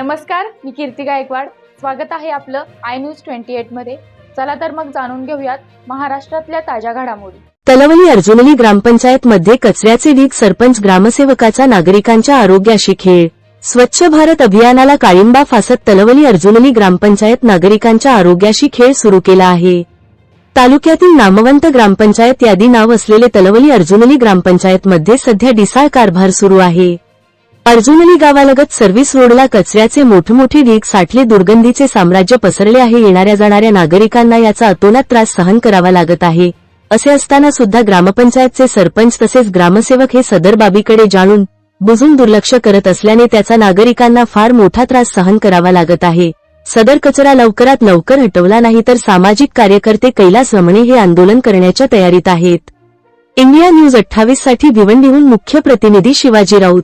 नमस्कार मी कीर्ती गायकवाड. स्वागत आहे आपलं आय न्यूज ट्वेंटी एटमध्ये. चला तर मग जाणून घेऊयात महाराष्ट्रातल्या ताज्या घडामोडी. तलवली अर्जुनली ग्रामपंचायत मध्ये कचऱ्याचे ढीग सरपंच ग्रामसेवकाचा नागरिकांच्या आरोग्याशी खेळ. स्वच्छ भारत अभियानाला काळिंबा फासत तलवली अर्जुनली ग्रामपंचायत नागरिकांच्या आरोग्याशी खेळ सुरू केला आहे. तालुक्यातील नामवंत ग्रामपंचायत यादी नाव असलेले तलवली अर्जुनली ग्रामपंचायतमध्ये सध्या डिसाळ कारभार सुरू आहे. अर्जुनली गावालगत सर्व्हिस रोडला कचऱ्याचे मोठमोठे ढीग साठले दुर्गंधीचे साम्राज्य पसरले आहे येणाऱ्या जाणाऱ्या नागरिकांना याचा अतोनात त्रास सहन करावा लागत आहे. असे असताना सुद्धा ग्रामपंचायतचे सरपंच तसेच ग्रामसेवक हे सदर बाबीकडे जाणून बुजून दुर्लक्ष करत असल्याने त्याचा नागरिकांना फार मोठा त्रास सहन करावा लागत आहे. सदर कचरा लवकरात लवकर हटवला नाही तर सामाजिक कार्यकर्ते कैलास रमणे हे आंदोलन करण्याच्या तयारीत आहेत. इंडिया न्यूज अठ्ठावीससाठी भिवंडीहून मुख्य प्रतिनिधी शिवाजी राऊत.